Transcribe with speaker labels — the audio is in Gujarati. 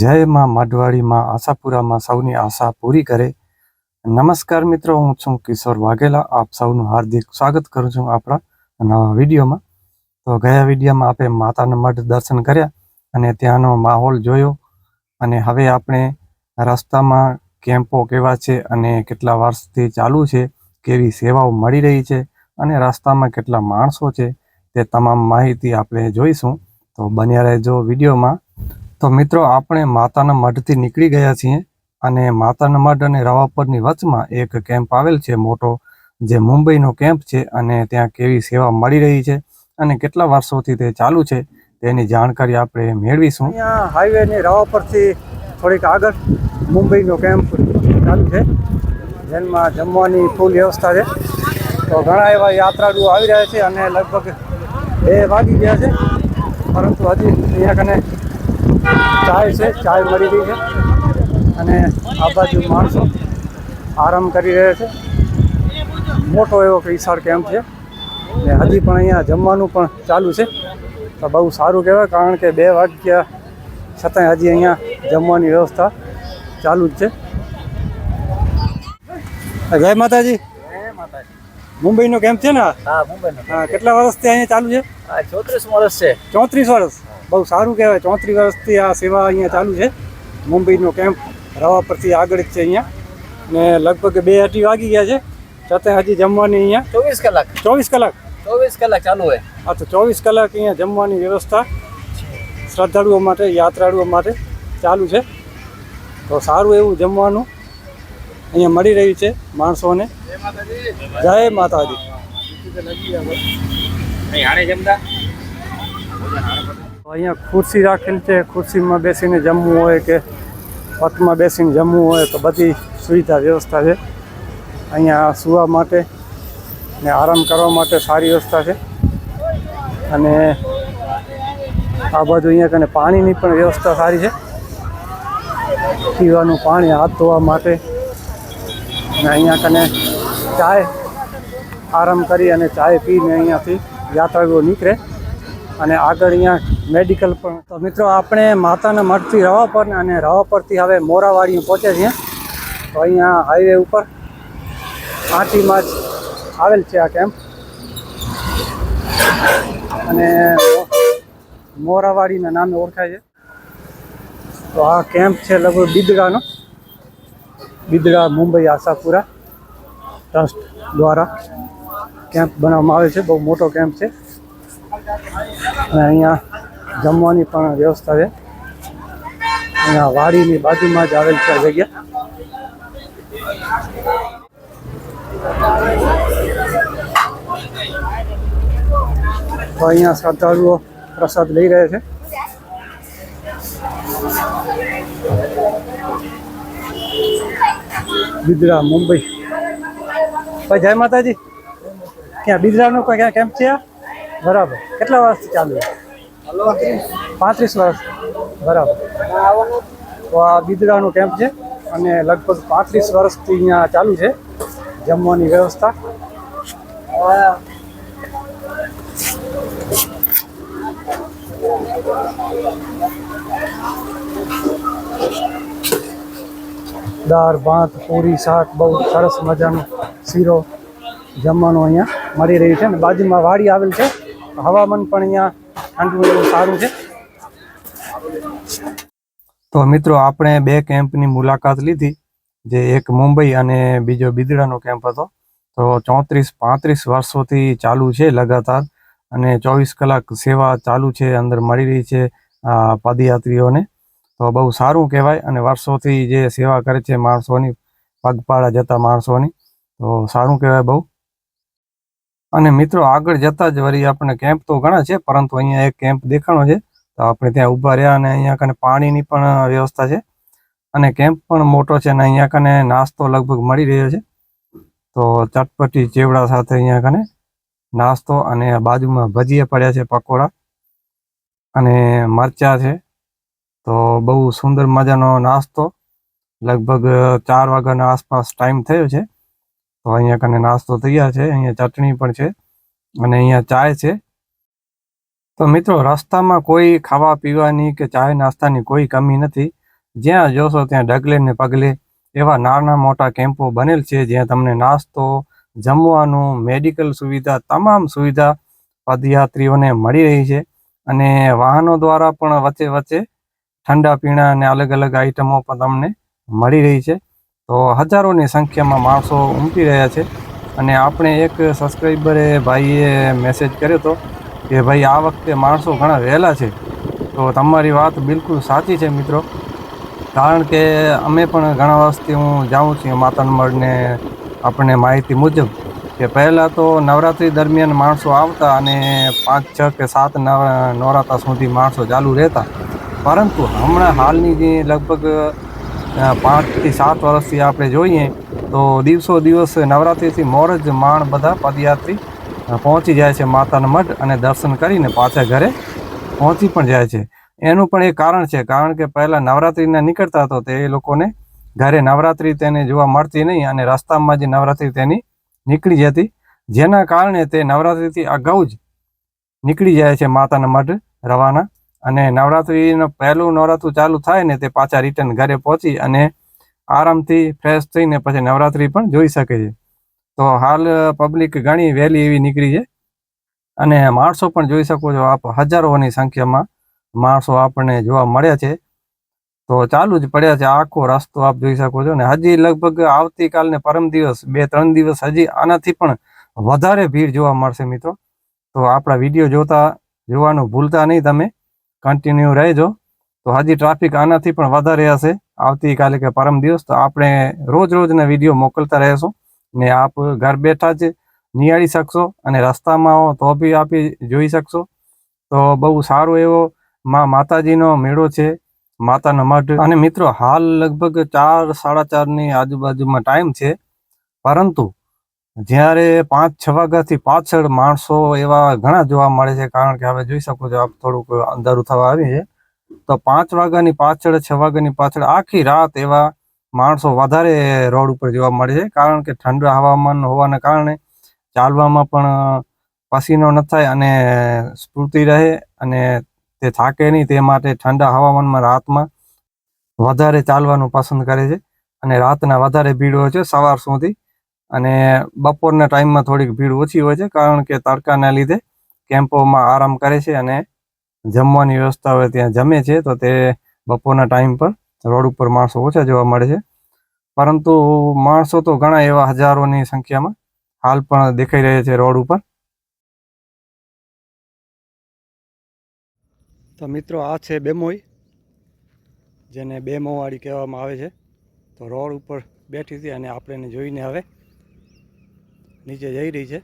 Speaker 1: જય માં માઢવાડીમાં આશાપુરામાં સૌની આશા પૂરી કરે. નમસ્કાર મિત્રો, હું છું કિશોર વાઘેલા. આપ સૌનું હાર્દિક સ્વાગત કરું છું આપણા નવા વિડીયોમાં. તો ગયા વિડીયોમાં આપણે માતાના મઢ દર્શન કર્યા અને ત્યાંનો માહોલ જોયો. અને હવે આપણે રસ્તામાં કેમ્પો કેવા છે અને કેટલા વર્ષથી ચાલુ છે, કેવી સેવાઓ મળી રહી છે અને રસ્તામાં કેટલા માણસો છે તે તમામ માહિતી આપણે જોઈશું. તો બન્યા રહેજો વિડીયોમાં. તો મિત્રો, આપણે માતાના મઢથી નીકળી ગયા છીએ અને માતાના મઢ અને રવાપરની વચમાં એક કેમ્પ આવેલ છે, મોટો, જે મુંબઈનો કેમ્પ છે અને ત્યાં કેવી સેવા મળી રહી છે અને કેટલા વર્ષોથી તે ચાલુ છે તેની જાણકારી આપણે મેળવીશું. અહીંયા હાઈવેની રવાપરથી થોડીક આગળ મુંબઈનો કેમ્પ ચાલુ છે, જેમાં જમવાની ફૂલ વ્યવસ્થા છે. તો ઘણા એવા યાત્રાળુઓ આવી રહ્યા છે અને લગભગ બે વાગી ગયા છે, પરંતુ હજી અહીંયા કને ચાય છે ચાય મળી રહી છે. અને આ બાજુ માણસો આરામ કરી રહ્યા છે. મોટો એવો વિશાળ કેમ્પ છે. ને હજી પણ અહીંયા જમવાનું પણ ચાલુ છે. તો બહુ સારું કહેવાય કારણ કે બે વાગ્યા છતાંય હજી અહીંયા જમવાની વ્યવસ્થા ચાલુ જ છે. જય માતાજી. મુંબઈનો કેમ્પ છે ને
Speaker 2: હા મુંબઈનો
Speaker 1: હા કેટલા વર્ષથી અહીંયા ચાલુ છે?
Speaker 2: આ ચોત્રીસ વર્ષ છે.
Speaker 1: ચોત્રીસ વર્ષ. બહુ સારું કહેવાય. ચોત્રીસ વર્ષથી આ સેવા અહીંયા ચાલુ છે. મુંબઈનો કેમ્પ રવા પરથી આગળ જ છે અહીંયા. ને લગભગ બે અઢી વાગી ગયા છે. છતાં હજી જમવાની અહીંયા
Speaker 2: ચોવીસ કલાક.
Speaker 1: ચોવીસ કલાક.
Speaker 2: ચોવીસ કલાક ચાલુ હોય.
Speaker 1: હા તો ચોવીસ કલાક અહીંયા જમવાની વ્યવસ્થા શ્રદ્ધાળુઓ માટે યાત્રાળુઓ માટે ચાલુ છે. તો સારું એવું જમવાનું અહીંયા મળી રહ્યું છે માણસોને. જય માતાજી.
Speaker 2: હાણે જમતા?
Speaker 1: અહીંયા ખુરશી રાખેલી છે. ખુરશીમાં બેસીને જમવું હોય કે પથમાં બેસીને જમવું હોય તો બધી સુવિધા, વ્યવસ્થા છે. અહીંયા સૂવા માટે ને આરામ કરવા માટે સારી વ્યવસ્થા છે. અને આ બાજુ અહીંયા કને પાણીની પણ વ્યવસ્થા સારી છે. પીવાનું પાણી હાથ ધોવા માટે અને અહીંયા કને ચાય આરામ કરી અને ચાય પીને અહીંયાથી યાત્રાળુઓ નીકળે. અને આગળ અહીંયા મેડિકલ પણ. તો મિત્રો, આપણે માતાના મઠથી રવા પર ને અને રવા પરથી હવે મોરાવાડી પહોંચે છીએ. તો અહીંયા હાઈવે ઉપર આંટીમાં જ આવેલ છે આ કેમ્પ અને મોરાવાડીના નામે ઓળખાય છે. તો આ કેમ્પ છે લગભગ બિદડાનો. બિદડા, મુંબઈ, આશાપુરા ટ્રસ્ટ દ્વારા કેમ્પ બનાવવામાં આવે છે. બહુ મોટો કેમ્પ છે. અને અહીંયા જમવાની પણ વ્યવસ્થા છે. અહીંયા વાડીની બાજુમાં જ આવેલ છે આ જગ્યા. તો અહીંયા શ્રદ્ધાળુઓ પ્રસાદ લઈ રહ્યા છે. બિદડા મુંબઈ. ભાઈ, જય માતાજી. ક્યાં બિદડાનો કોઈ ક્યાં કેમ્પ છે આ? બરાબર. કેટલા વર્ષથી ચાલુ પાંત્રીસ વર્ષ. બરાબર. તો આ બિદડાનો કેમ્પ છે અને લગભગ પાંત્રીસ વર્ષથી અહીંયા ચાલુ છે જમવાની વ્યવસ્થા. દાળ, ભાત, પૂરી, શાક, બહુ સરસ મજાનો શીરો જમવાનું અહીંયા મળી રહ્યું છે અને બાજુમાં વાડી આવેલ છે. હવામાન પણ અહીંયા ઠંડુ સારું છે. તો મિત્રો, આપણે બે કેમ્પની મુલાકાત લીધી, જે એક મુંબઈ અને બીજો બિદડાનો કેમ્પ હતો. તો ચોત્રીસ પાંત્રીસ વર્ષોથી ચાલુ છે લગાતાર, અને ચોવીસ કલાક સેવા ચાલુ છે, અંદર મળી રહી છે આ પદયાત્રીઓને. તો બહુ સારું કહેવાય, અને વર્ષોથી જે સેવા કરે છે માણસોની, પગપાળા જતા માણસોની, તો સારું કહેવાય બહુ. અને મિત્રો, આગળ જતા જ વળી આપણે કેમ્પ તો ઘણા છે, પરંતુ અહીંયા એક કેમ્પ દેખાણો છે. તો આપણે ત્યાં ઊભા રહ્યા અને અહીંયા કને પાણીની પણ વ્યવસ્થા છે. અને કેમ્પ પણ મોટો છે અને અહીંયા કને નાસ્તો લગભગ મળી રહ્યો છે. તો ચટપટી ચેવડા સાથે અહીંયા કને નાસ્તો અને બાજુમાં ભજીયા પડ્યા છે પકોડા. અને મરચા છે. તો બહુ સુંદર મજાનો નાસ્તો. લગભગ ચાર વાગ્યાના આસપાસ ટાઈમ થયો છે. તો અહીંયા કને નાસ્તો તૈયાર છે, અહીંયા ચટણી પણ છે અને અહીંયા ચાય છે. તો મિત્રો, રસ્તામાં કોઈ ખાવા પીવાની કે ચાય નાસ્તાની કોઈ કમી નથી. જ્યાં જોશો ત્યાં ડગલે ને પગલે એવા નાના મોટા કેમ્પો બનેલ છે, જ્યાં તમને નાસ્તો, જમવાનું, મેડિકલ સુવિધા, તમામ સુવિધા પદયાત્રીઓને મળી રહી છે. અને વાહનો દ્વારા પણ વચ્ચે વચ્ચે ઠંડા પીણા અને અલગ અલગ આઈટમો પણ તમને મળી રહી છે. તો હજારોની સંખ્યામાં માણસો ઉમટી રહ્યા છે. અને આપણે એક સબસ્ક્રાઈબરે ભાઈએ મેસેજ કર્યો હતો કે, ભાઈ, આ વખતે માણસો ઘણા વહેલા છે. તો તમારી વાત બિલકુલ સાચી છે મિત્રો. કારણ કે અમે પણ ઘણા વર્ષથી હું જાઉં છું માતાનમઢને આપણને માહિતી મુજબ કે પહેલાં તો નવરાત્રિ દરમિયાન માણસો આવતા અને પાંચ, છ કે સાત નવરાતા સુધી માણસો ચાલુ રહેતા. પરંતુ હમણાં હાલની જે લગભગ પાંચથી સાત વર્ષથી આપણે જોઈએ, તો દિવસો દિવસ નવરાત્રિથી મોર જ માણ બધા પદયાત્રી પહોંચી જાય છે માતાના મઢ અને દર્શન કરીને પાછા ઘરે પહોંચી પણ જાય છે. એનું પણ એક કારણ છે, કારણ કે પહેલાં નવરાત્રિના નીકળતા તો તે લોકોને ઘરે નવરાત્રિ તેને જોવા મળતી નહીં અને રસ્તામાં જે નવરાત્રિ તેની નીકળી જતી. જેના કારણે તે નવરાત્રિથી અગાઉ જ નીકળી જાય છે માતાના મઢ રવાના. અને નવરાત્રિનું પહેલું નવરાત્રું ચાલુ થાય ને તે પાછા રિટર્ન ઘરે પહોંચી અને આરામથી ફ્રેશ થઈને પછી નવરાત્રિ પણ જોઈ શકે છે. તો હાલ પબ્લિક ઘણી વહેલી એવી નીકળી છે અને માણસો પણ જોઈ શકો છો આપ હજારોની સંખ્યામાં માણસો આપણને જોવા મળ્યા છે. તો ચાલુ જ પડ્યા છે આખો રસ્તો આપ જોઈ શકો છો ને હજી લગભગ આવતીકાલને પરમ દિવસ બે ત્રણ દિવસ હજી આનાથી પણ વધારે ભીડ જોવા મળશે મિત્રો. તો આપણા વીડિયો જોતા જોવાનું ભૂલતા નહીં તમે. કન્ટિન્યુ રહેજો. તો હજી ટ્રાફિક આનાથી પણ વધારે હશે. આવતીકાલે કે પરમ દિવસ તો આપણે રોજ રોજના વીડિયો મોકલતા રહેશું. ને આપ ઘર બેઠા જ નિહાળી શકશો અને રસ્તામાં હો તો બી આપી જોઈ શકશો. તો બહુ સારો એવો મા માતાજીનો મેળો છે. માતાનો મઢ. અને મિત્રો, હાલ લગભગ ચાર, સાડા ચારની આજુબાજુમાં ટાઈમ છે. પરંતુ જ્યારે પાંચ છ વાગ્યાથી પાછળ માણસો એવા ઘણા જોવા મળે છે, કારણ કે હવે જોઈ શકો છો આપ થોડુંક અંધારું થવા આવી છે. તો પાંચ વાગ્યાની પાછળ, છ વાગ્યાની પાછળ આખી રાત એવા માણસો વધારે રોડ ઉપર જોવા મળે છે, કારણ કે ઠંડા હવામાન હોવાના કારણે ચાલવામાં પણ પસીનો ન થાય અને સ્ફૂર્તિ રહે અને તે થાકે નહીં, તે માટે ઠંડા હવામાનમાં રાતમાં વધારે ચાલવાનું પસંદ કરે છે અને રાતના વધારે ભીડ હોય છે સવાર સુધી. અને બપોરના ટાઈમમાં થોડીક ભીડ ઓછી હોય છે, કારણ કે તડકાના લીધે કેમ્પોમાં આરામ કરે છે અને જમવાની વ્યવસ્થા હોય ત્યાં જમે છે, તો તે બપોરના ટાઈમ પર રોડ ઉપર માણસો ઓછા જોવા મળે છે. પરંતુ માણસો તો ઘણા એવા હજારોની સંખ્યામાં હાલ પણ દેખાઈ રહ્યા છે રોડ ઉપર. તો મિત્રો આ છે બેમોઈ, જેને બેમોવાળી કહેવામાં આવે છે. તો રોડ ઉપર બેઠી હતી અને આપણે જોઈને હવે નીચે જઈ રહી છે.